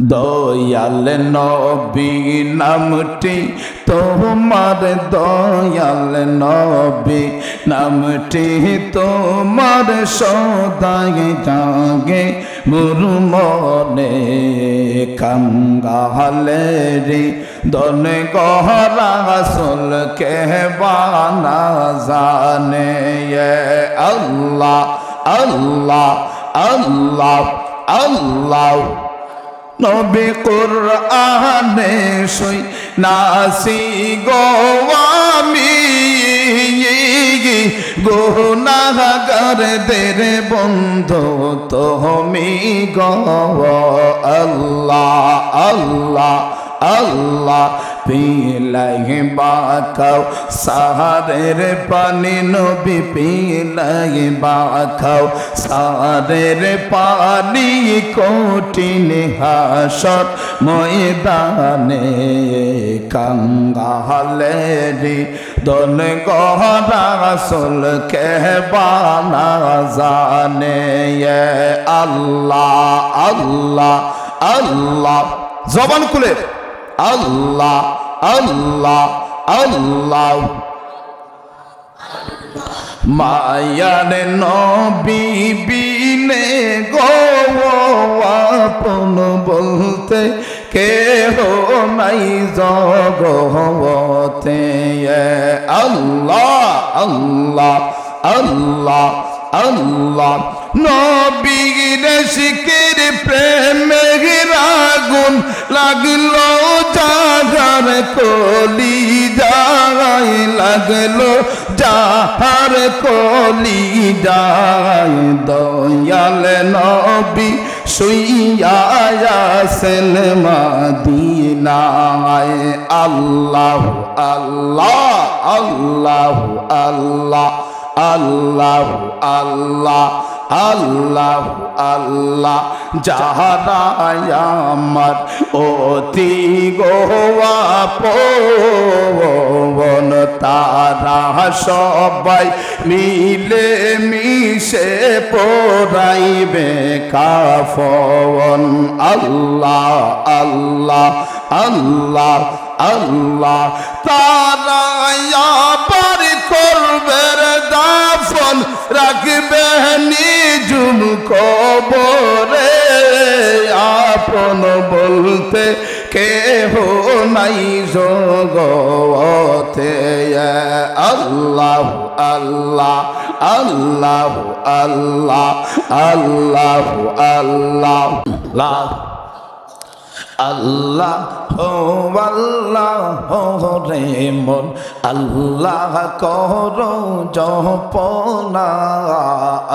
দয়াল নবী নামটি, তোমার দয়াল নবী নামটি তোমার সদাই জাগে মুরমনে কাঙ্গালে রে দন গহরা সুল কে বানা জানে। আল্লাহ আল্লাহ আল্লাহ আল্লাহ। নবী কোরআনে সই নাসি গো আমি গোনাগার দের বন্ধু তুমি গো আল্লাহ আল্লাহ। আল্লাহ পিলাই বাখাও সাহারের পানি নবী পিলাই বাখাও সাহারের পানি কঠিন হাসর ময়দানে কাঙ্গালে রে দন গহরা কে বানা জানে আল্লাহ আল্লাহ আল্লাহ। জবান খুলে। আল্লাহ আল্লাহ আল্লাহ। মায়ার নবী বিনে গো আপন বলতে কেহ নাই জগতে। আল্লাহ আল্লাহ আল্লাহ। আল্লাহ। নবীর শিকের প্রেমে রাগুন, লাগল যাহার কলি যায় লাগল যাহার কলি যায় দয়াল নবী শুইয়াছেন মাদিনায়। আল্লাহ আল্লাহ আল্লাহ আল্লাহ। আল্লাহ আল্লাহ আল্লাহ আল্লাহ, যাহারা আমার অতি গোয়া পবন, তারা সবাই মিলে মিশে পড়াইবে কাফন। আল্লাহ আল্লাহ আল্লাহ আল্লাহ তারা দাফন রাখবে নিজুম কবরে। আপন বলতে কেহ নাই জগতে। আল্লাহ আল্লাহ আল্লাহ আল্লাহ আল্লাহ আল্লাহ। আল্লাহ আল্লাহ রে মন। আল্লাহ কর জপনা।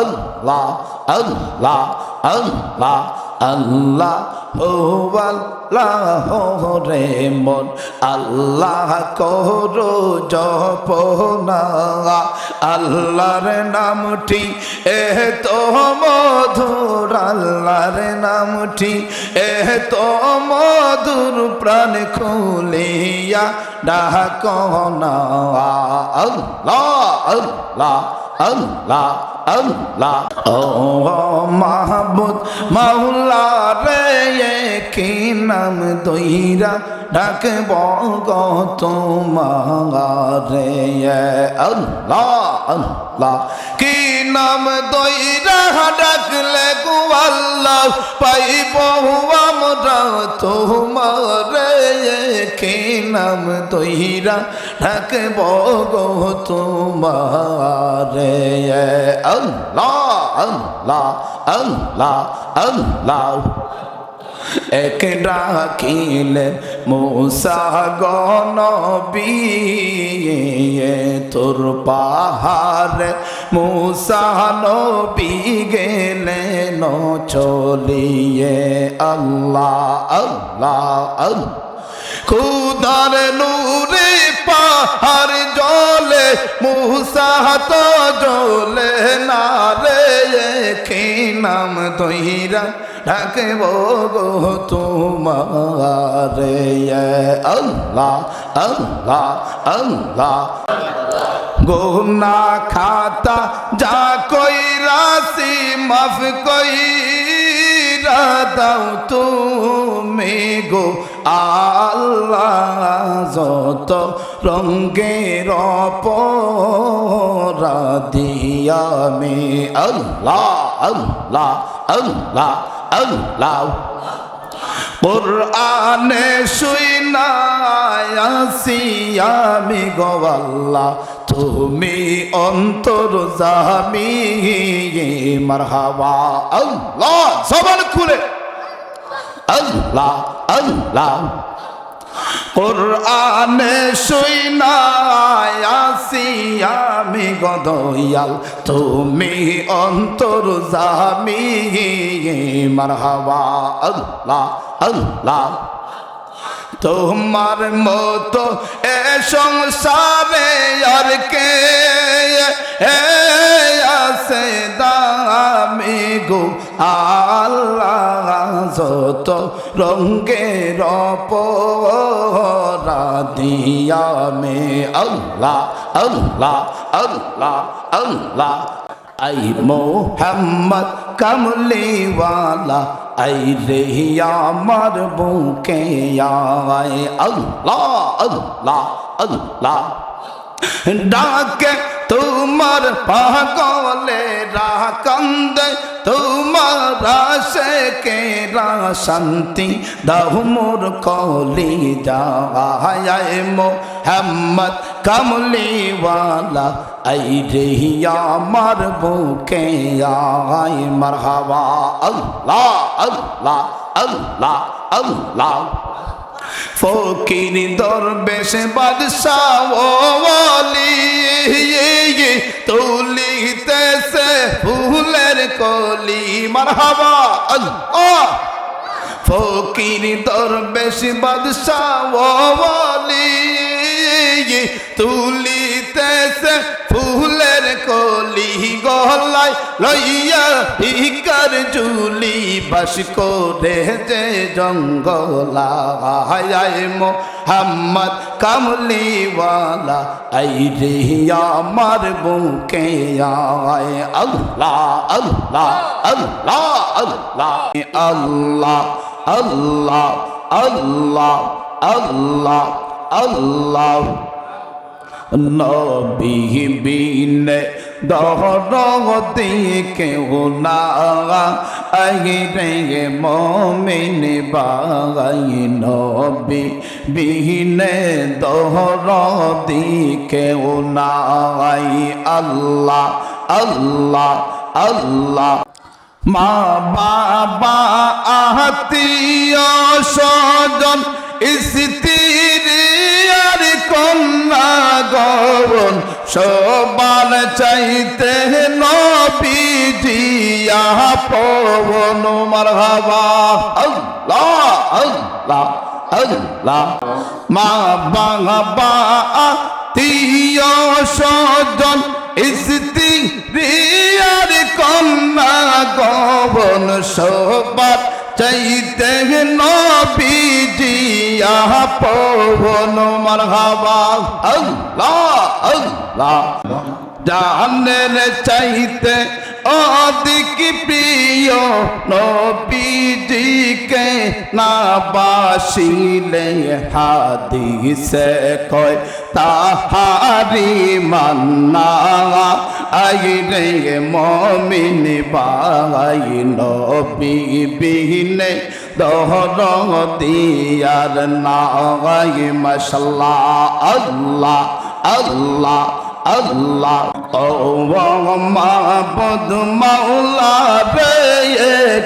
আল্লাহ আল্লাহ আল্লাহ আল্লাহ। আল্লাহ রে মন, আল্লাহ করো জপনা। আল্লাহর নামটি, এ তো মধুর আল্লাহর নামটি, এ তো মধুর প্রাণ খুলিয়া ডাক আল্লাহ আল্লাহ আল্লাহ। আল্লাহ। ও মাহবুদ মাওলা রে কি নাম দইরা ডাকব গো তোমারে আল্লাহ আল্লাহ, কি নাম দইরা ডাকলে আমরা কি নাম দইরা ডাকব গো তোমারে। এক ডাকিলেন মূসা গনবী তোর পাহাড় মূসা নবী গেলেন চলিয়ে আল্লাহ আল্লাহ আল্লাহ। খুদার নূরে পাহাড় জলে, মুসা তো জলে না রে কি নাম তৈরা ডাকব গো তোমারে। আল্লাহ আল্লাহ আল্লাহ। গোনা খাতা যা কই রাশি মাফ কই ফিরা দাও তুমি গো আল্লাহ, যত রঙ্গের পরাধিয়া মে আল্লাহ আল্লাহ আল্লাহ আল্লাহ। কোরআনে শুই না আসি গো আল্লাহ তুমি অন্তর জামি মারহাবা। আল্লাহ সবার খুলে। আল্লাহ আল্লাহ। কোরআনে শুইনায়াসি আমি গদয়াল তুমি অন্তর জামি মারহাবা। আল্লাহ আল্লাহ। তোমার মতো এ সংসারে আর কে আছে দামি গো? আল্লাহ যত রঙ্গের পরাদিয়া মে আল্লাহ আল্লাহ আল্লাহ আল্লাহ। আই মোহাম্মদ কমলিওয়ালা আই রে আমার বুকে আয় আল্লাহ আল্লাহ আল্লাহ ডাকে তোমার পাগলে রাকন্দে, তোমার সে কে শান্তি দাহুমুর কলি যায় মো হেম্মত কমলিওয়ালা, আই রে আমার বুকে আয় মারহাবা, আল্লাহ আল্লাহ আল্লাহ আল্লাহ। ফকির দরবেশ বাদশাহ ওলি তুলিতেছে ফুলের কলি। মারহাবা। আল্লাহ। ফকির দরবেশ বাদশাহ তুলিতেছে ফুল লইয়া ভিকার জুলি বাস করে যে জঙ্গলা। হায় মোহাম্মদ কামলিওয়ালা, আই রে আমার বুকে আয়। আল্লাহ আল্লাহ আল্লাহ আল্লাহ। আল্লাহ আল্লাহ আল্লাহ আল্লাহ আল্লাহ। নবীবিনে দহরতে কেউ না আগে মমিন বাগাই নবী, বিহীনে দহর দি কেউ নাই আল্লাহ আল্লাহ আল্লাহ। মা বাবা আহতীয় স্বজন, স্ত্রী আর কন্যা গবন সবার চাইতে নবীজিয়া পবন মারহাবা মা বাবা স্বজন স্ত্রী কন্যা গবন সবার চাইতে নবীজিয়া পবন মারহাবা। আল্লাহ আল্লাহ। জানের চাইতে অধিক প্রিয় নবীজিকে না বাসিলে হাদিসে কয় তাহারি মান্না আই রে মমিন বাই নবী বিহীনে দহর দিয়ার নাই মশলা আল্লাহ আল্লাহ। আল্লাহ মাবুদ মাওলা রে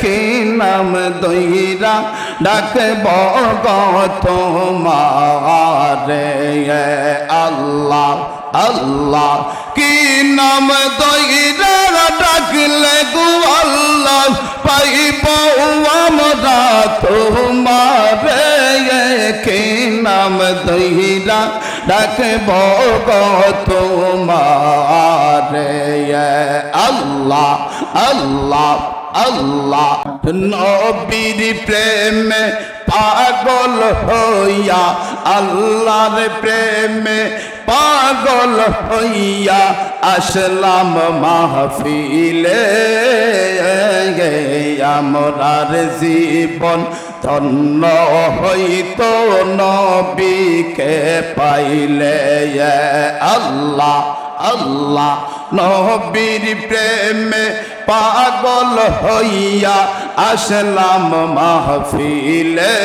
কি নাম দইরা ডাকব তোমারে আল্লাহ আল্লাহ। কি নাম দইরা ডাকলে গো আল্লাহ? পাইব আমরা তোমারে কি নাম দইরা ডাকব তোমারে আল্লাহ আল্লাহ আল্লাহ। নবীর প্রেমে পাগল হইয়া, আল্লাহর প্রেমে পাগল হইয়া আসলাম মাহফিলে। আমরার জীবন ধন্য হইত নবীকে পাইলে আল্লাহ আল্লাহ। নবীর প্রেমে পাগল হইয়া আসলাম মাহফিলে।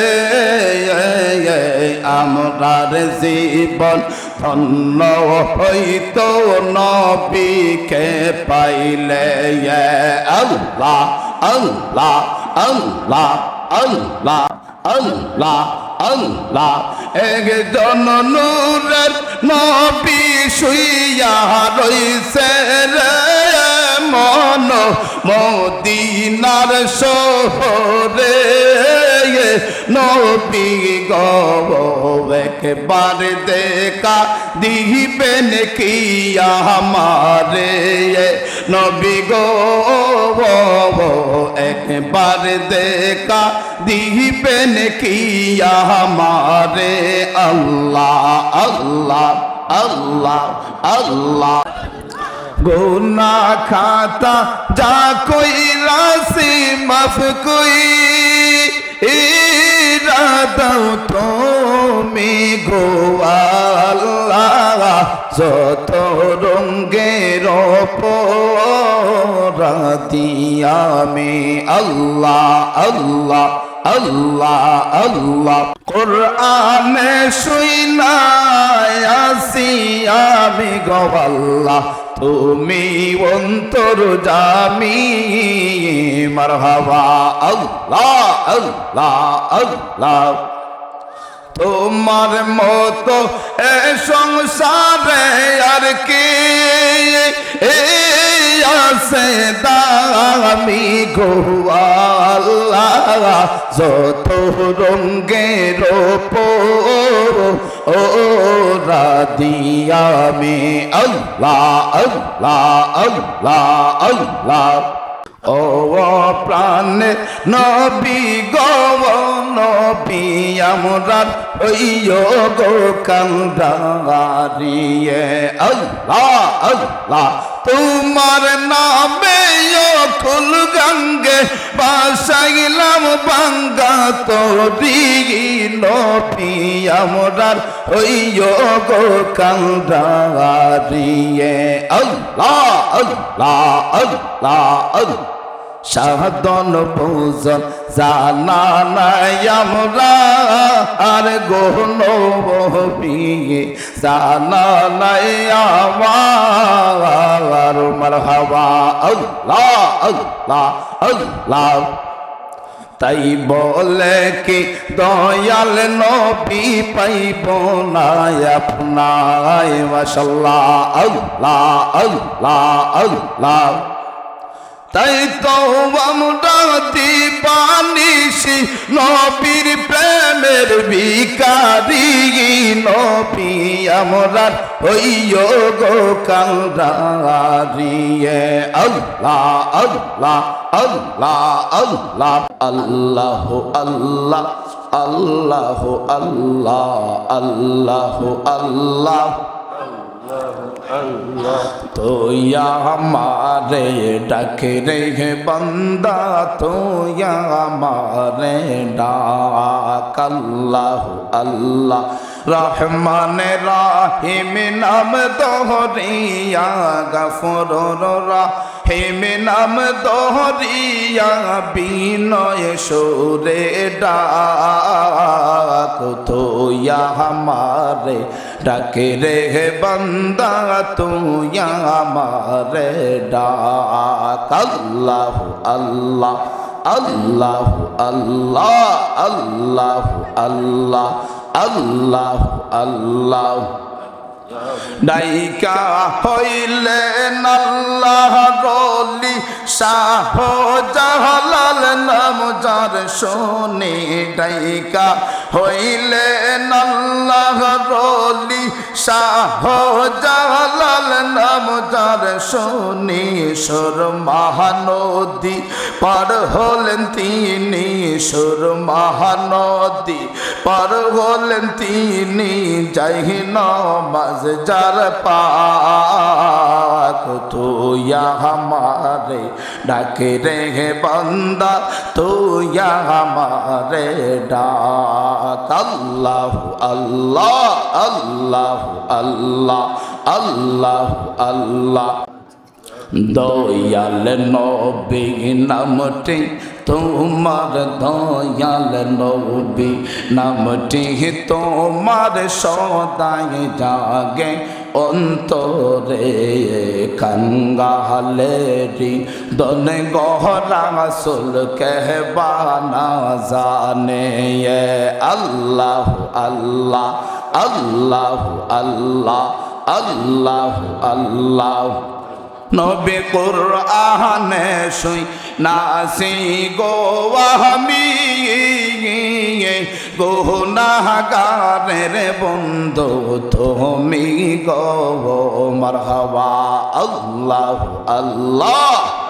আমরার জীবন ধন্য হইত নবীকে পাইলে আল্লাহ আল্লাহ আল্লাহ। আল্লাহ আল্লাহ আল্লাহ। একজন নূরের নবী শুইয়া রইছে রে মন মদিনার শহরে। নবী গো, একবার দেখা দিবেন কি আমারে? নবী গো, একবার দেখা দিবেন কি আমারে? আল্লাহ আল্লাহ আল্লাহ আল্লাহ। গুনা খাতা যা কই রাশি মাফ কই। ইরাদাও তুমি গো আল্লাহ, যত রঙ্গের রাতি আমি আল্লাহ আল্লাহ আল্লাহ আল্লাহ। কোরআনে শুইনায়াসি আমি গবাল্লাহ তুমি অন্তর জামি মারহাবা আল্লাহ আল্লাহ আল্লাহ। তোমার মতো এ সংসারে আর কে? আছে দামি গোয়াল্লাহ যত রঙ্গের ও রাদিয়ামে আল্লাহ আল্লাহ আল্লাহ আল্লাহ। ও প্রাণে নবী গব নবী আমরার ওইয় গো কান্দারিয়ে। আল্লাহ আল্লাহ তোমার নামে কুল গঙ্গে বাসাইলাম বাঙ্গা তোরি নবী আমরার ওইয় গো কান্দারিয়ে আল্লাহ আল্লাহ আল্লাহ আল্লাহ। সাধন পূজন, জানা আর গহন বিয়ে জানা মারহাবা, আল্লাহ আল্লাহ আল্লাহ। তাই বলে কি, দয়াল নবী পাইব না আপনায় মাশাল্লাহ, আল্লাহ আল্লাহ আল্লাহ। তাই তো আমরা দিবানিসি নবীর প্রেমের বিকারি নবী আমরা হইয় কান্দারিয়ে। আল্লাহ আল্লাহ আল্লাহ আল্লাহ আল্লাহ আল্লাহ আল্লাহ আল্লাহ আল্লাহ আল্লাহ। तो या हमारे डक रहे बंदा तो या हमारे डाक अल्लाह अल्लाह रहमान राहिम नाम दोहरिया गफुर राहिम नाम दोहरिया बीनय सुरे डा বিনয় সুরে ডাক তোয়া মারে ডাকে রে বন্দা তুয়া মারে ডাক। আল্লাহ আল্লাহ আল্লাহ আল্লাহ আল্লাহ আল্লাহ আল্লাহ আল্লাহ। ডাইকা হইলে আল্লাহ রলি শাহ জাহালাল নাম যার শোনে ডাইকা হইলে আল্লাহ রলি শাহ জাহালাল নাম যার শোনে সুর মহানদী পার হলেন তিনি সুর মহানদী পর হলেন তিনি যাই নমাজ যার পাক ডাকে রে হে বন্দা তুয়া হামারে ডাক আল্লাহ আল্লাহ আল্লাহ আল্লাহ আল্লাহ আল্লাহ দয়াল নবী নামটি, তোমার দয়াল নবী নামটি তোমার সদাই জাগে অন্তরে কঙ্গালেরি। দন গহরা সুল কেহবানা জানে আল্লাহ আল্লাহ আল্লাহ আল্লাহ আল্লাহ আল্লাহ। নবে কোরআনে শুই নাসি গো আমি গোনাগারের বন্ধু তুমি গো মারহাবা আল্লাহ আল্লাহ।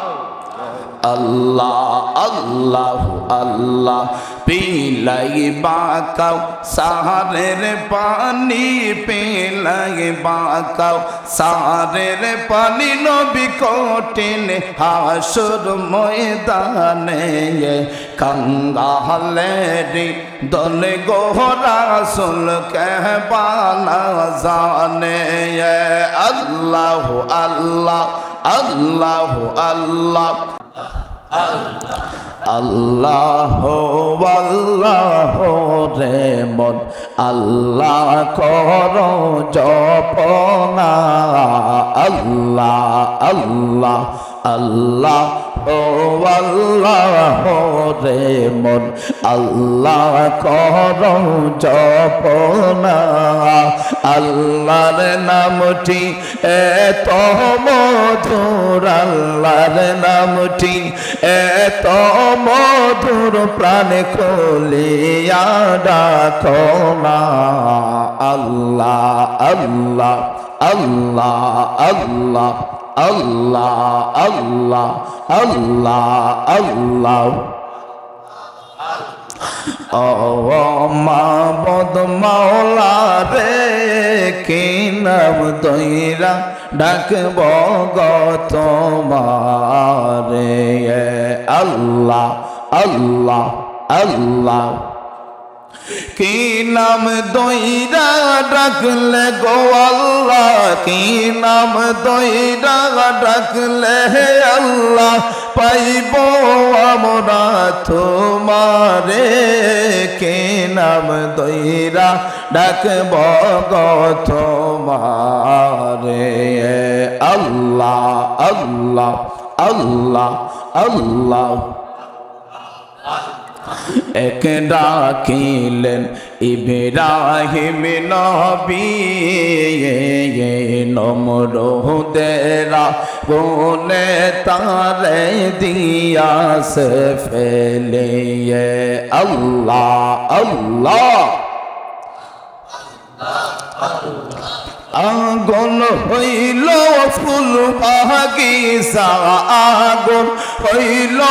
আল্লাহ আল্লাহ আল্লাহ। পিলাই বাকাও, সাহারের পানি পিলাই বাকাও। সাহারের পানি নবী কঠিন হাসুর ময়দানে। কঙ্গালেরি দলে গোহরা সুল কেহবানা জানে। আল্লাহ আল্লাহ আল্লাহ আল্লাহ। আল্লাহ আল্লাহ রে মন আল্লাহ কর জপনা আল্লাহ আল্লাহ। আল্লাহ, ও আল্লাহ, রে মন। আল্লাহ কর জপনা। আল্লাহর নামটি এত মধুর, আল্লাহর নামটি এত মধুর, প্রাণ খুলিয়া ডাকো আল্লাহ আল্লাহ আল্লাহ আল্লাহ। আল্লাহ আল্লাহ আল্লাহ আল্লাহ। ও মাবদ মাওলা রে, কি নাম দইরা ডাকব গত মারে আল্লাহ আল্লাহ আল্লাহ। কি নাম দইরা ডাকলে গো আল্লাহ? কি নাম দইরা ডাকলে হে আল্লাহ? পাইব আমরা তোমারে। কে নাম দইরা ডাকব গো তোমারে? আল্লাহ আল্লাহ আল্লাহ আল্লাহ। এক ডাকিলেন ইব্রাহিম নবী নমরুদেরা কোনে তারে দিয়াস ফেলে। আল্লাহ আল্লাহ। আগুন হইল ফুল বাগিচা, আগুন হইল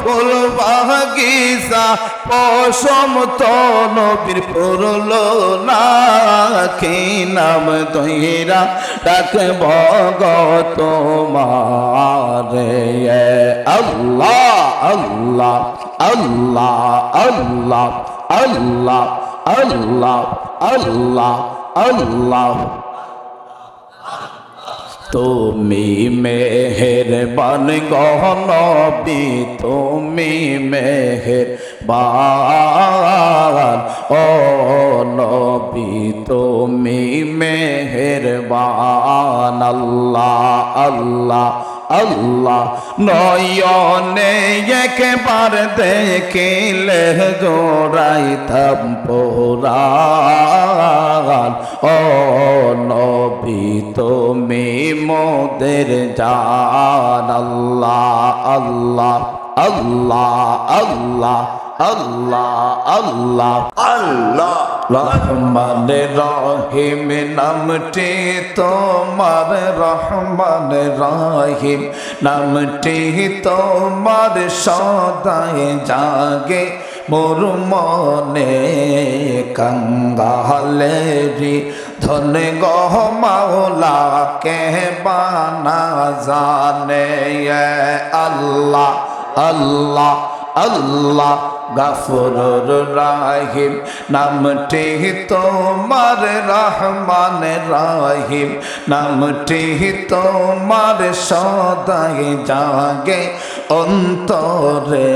ফুল বাগিচা। পশম তনবীর পড়ল না, কি নাম দইরা ডাক ভগত মারে? আল্লাহ আল্লাহ আল্লাহ আল্লাহ আল্লাহ আল্লাহ আল্লাহ আল্লাহ। তুমি মেহেরবান গহনবি তুমি মেহের বান ও নবি তুমি মেহেরবান আল্লাহ আল্লাহ আল্লাহ, নয়নে একবার দেখিলে জোড়াইতাম পোরান ও নবী, তুমি মোদের জান, আল্লাহ আল্লাহ আল্লাহ আল্লাহ। আল্লাহ আল্লাহ আল্লাহ। রহমান রহিম নামটি তোমার রহমান রহিম নামটি তোমার সদায় জাগে মোর মনে কঙ্গালেরি ধন গহ মাওলা কে বানা জানে আল্লাহ আল্লাহ আল্লাহ গাফরুর রাহিম, নামটি তোমার রহমান রাহিম, নামটি তোমার সদাই জাগে অন্তরে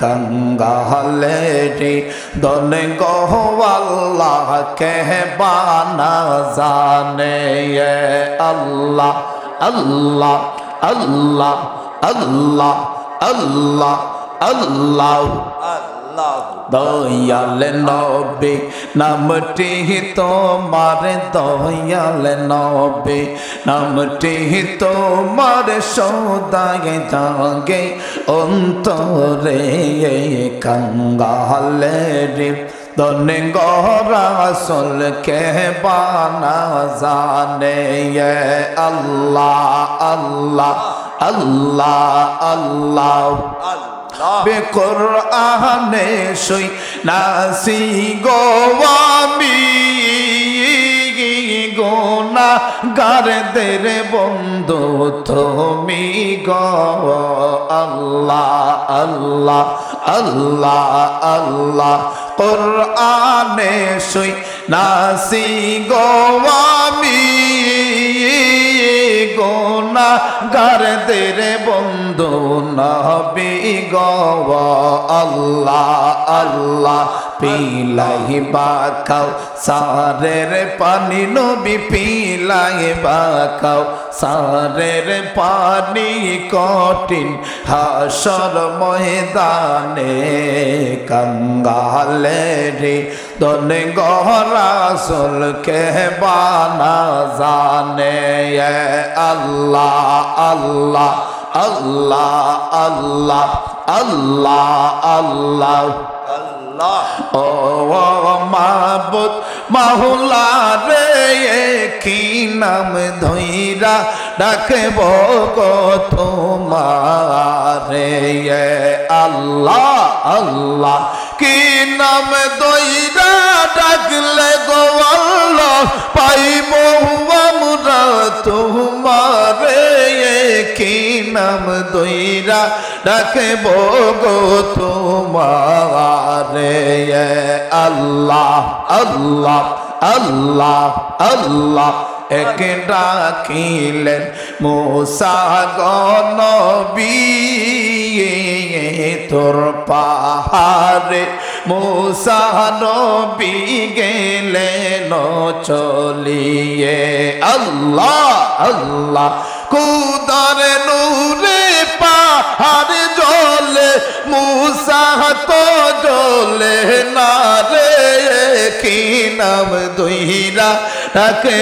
কঙ্গালে রে দন গহওয়াল্লাহ কে বানা জানে আল্লাহ আল্লাহ আল্লাহ আল্লাহ আল্লাহ। আল্লাহ। আল্লাহ। দয়াল নবে নামটি তোমার দয়াল নবে নামটি তোমার সদায় জাগে অন্তরে কঙ্গালে রে। দনে গরাসল কে বানা জানে আল্লাহ আল্লাহ আল্লাহ। আল্লাহ। বেকরআনে সই নাসি গোয়ামি গোনা গারদের বন্ধু তুমি গো আল্লাহ আল্লাহ আল্লাহ আল্লাহ। কোরআনে সই নাসি গোয়ামি গোনা গারদের বন্ধু নবী গো আল্লাহ আল্লাহ। পিলাই বাকাও, সারের পানি নবী পিলাই বাকাও, সারের পানি কঠিন হাসর ময়দানে কঙ্গালে রে, দন গহরাসুল কে বানা জানে আল্লাহ আল্লাহ আল্লাহ আল্লাহ আল্লাহ আল্লাহ। ও মাবুদ মাহুলা রে কি নাম ধইরা ডাকব গো তোমারে। আল্লাহ আল্লাহ, কি নাম দইরা ডাকলে গো আল্লাহ? পাইব আমরা তোমারে কি নাম দইরা ডাকব গো তোমারে আল্লাহ আল্লাহ আল্লাহ আল্লাহ। এক ডাকিলেন মোসা গনবী তোর পাহাড়ে। মোসা নবী গেলেন চলিয়ে। আল্লাহ আল্লাহ, কুদার নূরে পাহাড় জলে, মুসা তো জলে, না রে কি নাম দুইরা তাকে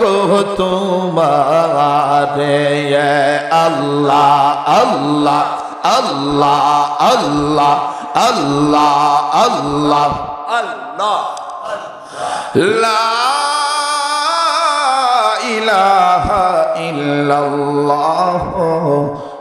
গো তোমার। আল্লাহ আল্লাহ আল্লাহ আল্লাহ আল্লাহ আল্লাহ আল্লাহ। লা ইলাহা ইল্লাল্লাহ।